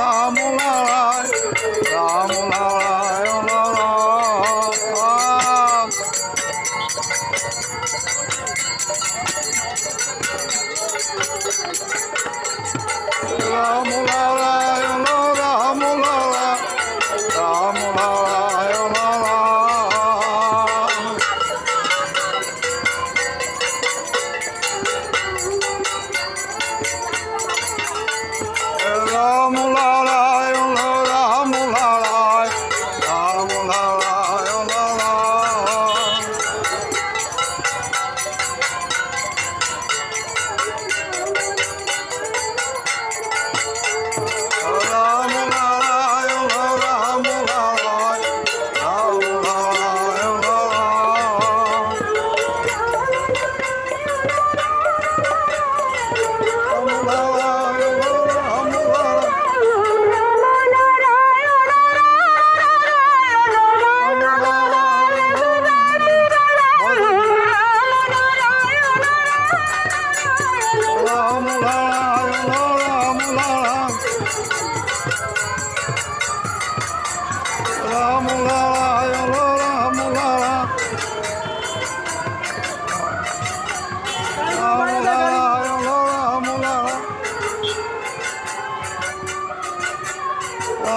I'm Ramola.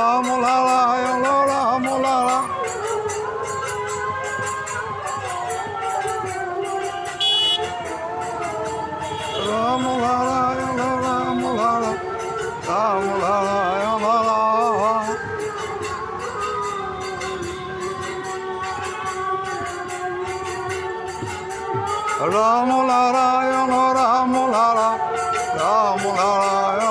Ram Lala Ram Lala Ram Lala Ram Lala Ram Lala Lala Ram લારાયણ Ram Lala Ram લારાયણ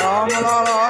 Ram Lala